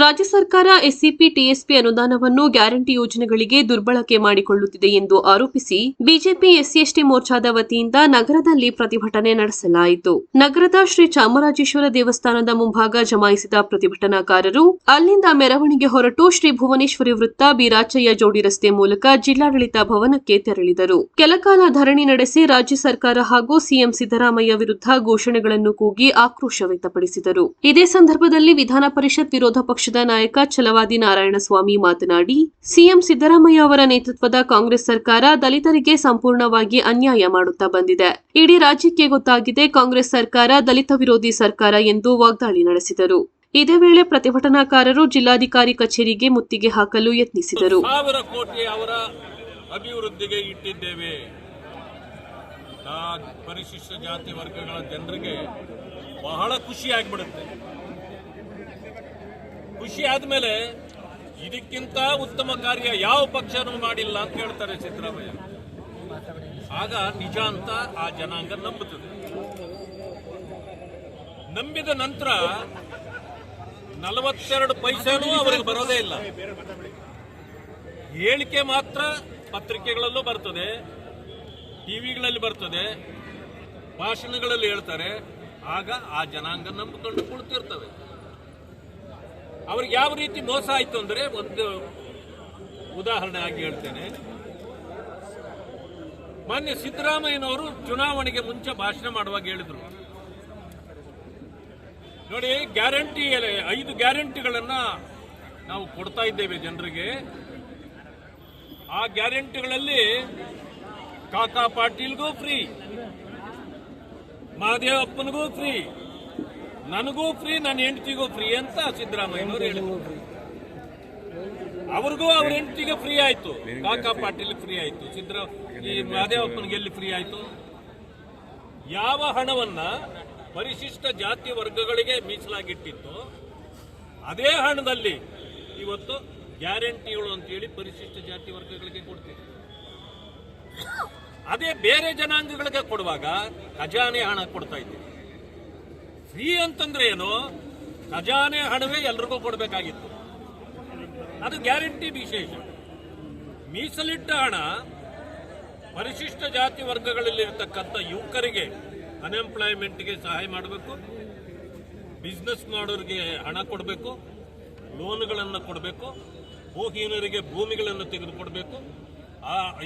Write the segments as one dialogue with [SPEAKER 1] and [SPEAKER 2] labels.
[SPEAKER 1] ರಾಜ್ಯ ಸರ್ಕಾರ SCP, TSP ಅನುದಾನವನ್ನು ಗ್ಯಾರಂಟಿ ಯೋಜನೆಗಳಿಗೆ ದುರ್ಬಳಕೆ ಮಾಡಿಕೊಳ್ಳುತ್ತಿದೆ ಎಂದು ಆರೋಪಿಸಿ ಬಿಜೆಪಿ ಎಸ್ಸಿಎಸ್ಟಿ ಮೋರ್ಚಾದ ವತಿಯಿಂದ ನಗರದಲ್ಲಿ ಪ್ರತಿಭಟನೆ ನಡೆಸಲಾಯಿತು. ನಗರದ ಶ್ರೀ ಚಾಮರಾಜೇಶ್ವರ ದೇವಸ್ಥಾನದ ಮುಂಭಾಗ ಜಮಾಯಿಸಿದ ಪ್ರತಿಭಟನಾಕಾರರು ಅಲ್ಲಿಂದ ಮೆರವಣಿಗೆ ಹೊರಟು ಶ್ರೀ ಭುವನೇಶ್ವರಿ ವೃತ್ತ ಬಿರಾಚಯ್ಯ ಜೋಡಿ ರಸ್ತೆ ಮೂಲಕ ಜಿಲ್ಲಾಡಳಿತ ಭವನಕ್ಕೆ ತೆರಳಿದರು. ಕೆಲಕಾಲ ಧರಣಿ ನಡೆಸಿ ರಾಜ್ಯ ಸರ್ಕಾರ ಹಾಗೂ ಸಿಎಂ ಸಿದ್ದರಾಮಯ್ಯ ವಿರುದ್ಧ ಘೋಷಣೆಗಳನ್ನು ಕೂಗಿ ಆಕ್ರೋಶ ವ್ಯಕ್ತಪಡಿಸಿದರು. ಇದೇ ಸಂದರ್ಭದಲ್ಲಿ ವಿಧಾನ ಪರಿಷತ್ ವಿರೋಧ ಪಕ್ಷದ ನಾಯಕ ಛಲವಾದಿ ನಾರಾಯಣಸ್ವಾಮಿ ಮಾತನಾಡಿ, ಸಿಎಂ ಸಿದ್ದರಾಮಯ್ಯ ಅವರ ನೇತೃತ್ವದ ಕಾಂಗ್ರೆಸ್ ಸರ್ಕಾರ ದಲಿತರಿಗೆ ಸಂಪೂರ್ಣವಾಗಿ ಅನ್ಯಾಯ ಮಾಡುತ್ತಾ ಬಂದಿದೆ. ಇಡೀ ರಾಜ್ಯಕ್ಕೆ ಗೊತ್ತಾಗಿದೆ ಕಾಂಗ್ರೆಸ್ ಸರ್ಕಾರ ದಲಿತ ವಿರೋಧಿ ಸರ್ಕಾರ ಎಂದು ವಾಗ್ದಾಳಿ ನಡೆಸಿದರು. ಇದೇ ವೇಳೆ ಪ್ರತಿಭಟನಾಕಾರರು ಜಿಲ್ಲಾಧಿಕಾರಿ ಕಚೇರಿಗೆ ಮುತ್ತಿಗೆ ಹಾಕಲು ಯತ್ನಿಸಿದರು.
[SPEAKER 2] ಅಭಿವೃದ್ಧಿಗೆ ಇಟ್ಟಿದ್ದೇವೆ. ಪರಿಶಿಷ್ಟ ಜಾತಿ ವರ್ಗಗಳ ಜನರಿಗೆ ಬಹಳ ಖುಷಿ ಆಗ್ಬಿಡುತ್ತೆ. ಖುಷಿ ಆದ್ಮೇಲೆ ಇದಕ್ಕಿಂತ ಉತ್ತಮ ಕಾರ್ಯ ಯಾವ ಪಕ್ಷನೂ ಮಾಡಿಲ್ಲ ಅಂತ ಹೇಳ್ತಾರೆ ಸಿದ್ದರಾಮಯ್ಯ. ಆಗ ನಿಜ ಅಂತ ಆ ಜನಾಂಗ ನಂಬುತ್ತದೆ. ನಂಬಿದ ನಂತರ ನಲವತ್ತೆರಡು ಪೈಸೆನೂ ಅವರಿಗೆ ಬರೋದೇ ಇಲ್ಲ. ಹೇಳಿಕೆ ಮಾತ್ರ ಪತ್ರಿಕೆಗಳಲ್ಲೂ ಬರ್ತದೆ, ಟಿವಿಗಳಲ್ಲಿ ಬರ್ತದೆ, ಭಾಷಣಗಳಲ್ಲಿ ಹೇಳ್ತಾರೆ. ಆಗ ಆ ಜನಾಂಗ ನಂಬಿಕೊಂಡು ಕುಳಿತಿರ್ತವೆ ಅವ್ರಿಗೆ ಯಾವ ರೀತಿ ಮೋಸ ಆಯ್ತು ಅಂದ್ರೆ ಒಂದು ಉದಾಹರಣೆ ಆಗಿ ಹೇಳ್ತೇನೆ. ಮಾನ್ಯ ಸಿದ್ದರಾಮಯ್ಯನವರು ಚುನಾವಣೆಗೆ ಮುಂಚೆ ಭಾಷಣ ಮಾಡುವಾಗ ಹೇಳಿದ್ರು. ನೋಡಿ, ಗ್ಯಾರಂಟಿ ಐದು ಗ್ಯಾರಂಟಿಗಳನ್ನ ನಾವು ಕೊಡ್ತಾ ಇದ್ದೇವೆ ಜನರಿಗೆ. ಆ ಗ್ಯಾರಂಟಿಗಳಲ್ಲಿ ಕಾಕಾ ಪಾಟೀಲ್ಗೂ ಫ್ರೀ ಮಹಾದೇವಪ್ಪನಿಗೂ ಫ್ರೀ ನನಗೂ ಫ್ರೀ ನನ್ನ ಹೆಂಡತಿಗೂ ಫ್ರೀ ಅಂತ ಸಿದ್ದರಾಮಯ್ಯನವರು ಹೇಳಿದ್ರು. ಅವ್ರಿಗೂ ಅವ್ರ ಹೆಂಡತಿಗೆ ಫ್ರೀ ಆಯ್ತು. ಕಾಕಾ ಪಾಟೀಲ್ ಫ್ರೀ ಆಯ್ತು. ಸಿದ್ದರ ಈ ಮಹದೇವಪ್ಪನಿಗೆ ಎಲ್ಲಿ ಫ್ರೀ ಆಯ್ತು? ಯಾವ ಹಣವನ್ನ ಪರಿಶಿಷ್ಟ ಜಾತಿ ವರ್ಗಗಳಿಗೆ ಮೀಸಲಾಗಿಟ್ಟಿತ್ತು ಅದೇ ಹಣದಲ್ಲಿ ಇವತ್ತು ಗ್ಯಾರಂಟಿಗಳು ಅಂತೇಳಿ ಪರಿಶಿಷ್ಟ ಜಾತಿ ವರ್ಗಗಳಿಗೆ ಕೊಡ್ತೀವಿ. ಅದೇ ಬೇರೆ ಜನಾಂಗಗಳಿಗೆ ಕೊಡುವಾಗ ಖಜಾನೆ ಹಣ ಕೊಡ್ತಾ ಇದ್ದೀವಿ. ಫ್ರೀ ಅಂತಂದ್ರೆ ಏನು? ಖಜಾನೆ ಹಣವೇ ಎಲ್ರಿಗೂ ಕೊಡಬೇಕಾಗಿತ್ತು. ಅದು ಗ್ಯಾರಂಟಿ ವಿಶೇಷ. ಮೀಸಲಿಟ್ಟ ಹಣ ಪರಿಶಿಷ್ಟ ಜಾತಿ ವರ್ಗಗಳಲ್ಲಿ ಇರತಕ್ಕಂಥ ಯುವಕರಿಗೆ ಅನ್ಎಂಪ್ಲಾಯ್ಮೆಂಟ್ಗೆ ಸಹಾಯ ಮಾಡಬೇಕು. ಬಿಸ್ನೆಸ್ ಮಾಡೋರಿಗೆ ಹಣ ಕೊಡಬೇಕು. ಲೋನ್ಗಳನ್ನು ಕೊಡಬೇಕು. ಭೂಹೀನರಿಗೆ ಭೂಮಿಗಳನ್ನು ತೆಗೆದುಕೊಡಬೇಕು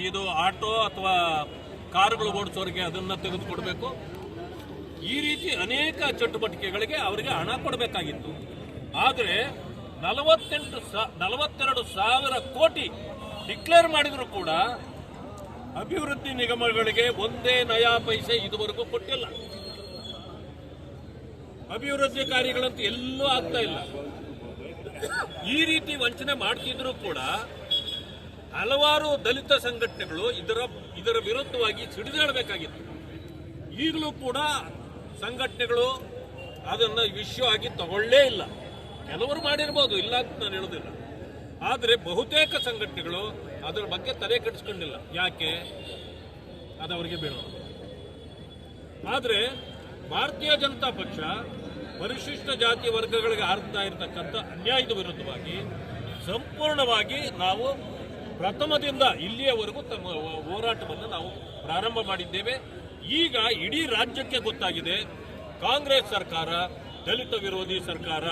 [SPEAKER 2] ಇದು ಆಟೋ ಅಥವಾ ಕಾರುಗಳು ಓಡಿಸೋರಿಗೆ ಅದನ್ನು ತೆಗೆದುಕೊಡ್ಬೇಕು ಈ ರೀತಿ ಅನೇಕ ಚಟುವಟಿಕೆಗಳಿಗೆ ಅವರಿಗೆ ಹಣ ಕೊಡಬೇಕಾಗಿತ್ತು. ಆದರೆ ನಲವತ್ತೆಂಟು ನಲವತ್ತೆರಡು ಸಾವಿರ ಕೋಟಿ ಡಿಕ್ಲೇರ್ ಮಾಡಿದರೂ ಕೂಡ ಅಭಿವೃದ್ಧಿ ನಿಗಮಗಳಿಗೆ ಒಂದೇ ನಯಾ ಪೈಸೆ ಇದುವರೆಗೂ ಕೊಟ್ಟಿಲ್ಲ. ಅಭಿವೃದ್ಧಿ ಕಾರ್ಯಗಳಂತೂ ಎಲ್ಲೂ ಆಗ್ತಾ ಇಲ್ಲ. ಈ ರೀತಿ ವಂಚನೆ ಮಾಡ್ತಿದ್ರು ಕೂಡ ಹಲವಾರು ದಲಿತ ಸಂಘಟನೆಗಳು ಇದರ ಇದರ ವಿರುದ್ಧವಾಗಿ ಸಿಡಿದಾಡಬೇಕಾಗಿತ್ತು. ಈಗಲೂ ಕೂಡ ಸಂಘಟನೆಗಳು ಅದನ್ನ ಆಗಿ ತಗೊಳ್ಳೇ ಇಲ್ಲ. ಕೆಲವರು ಮಾಡಿರ್ಬೋದು, ಇಲ್ಲ ಅಂತ ನಾನು ಹೇಳೋದಿಲ್ಲ. ಆದರೆ ಬಹುತೇಕ ಸಂಘಟನೆಗಳು ಅದರ ಬಗ್ಗೆ ತಲೆ ಯಾಕೆ? ಅದು ಅವರಿಗೆ ಬೀಳೋದು ಆದರೆ ಭಾರತೀಯ ಜನತಾ ಪಕ್ಷ ಪರಿಶಿಷ್ಟ ಜಾತಿ ವರ್ಗಗಳಿಗೆ ಆಗ್ತಾ ಇರತಕ್ಕಂಥ ಅನ್ಯಾಯದ ವಿರುದ್ಧವಾಗಿ ಸಂಪೂರ್ಣವಾಗಿ ನಾವು ಪ್ರಥಮದಿಂದ ಇಲ್ಲಿಯವರೆಗೂ ತಮ್ಮ ಹೋರಾಟವನ್ನು ನಾವು ಪ್ರಾರಂಭ ಮಾಡಿದ್ದೇವೆ. ಈಗ ಇಡೀ ರಾಜ್ಯಕ್ಕೆ ಗೊತ್ತಾಗಿದೆ. ಕಾಂಗ್ರೆಸ್ ಸರ್ಕಾರ ದಲಿತ ವಿರೋಧಿ ಸರ್ಕಾರ.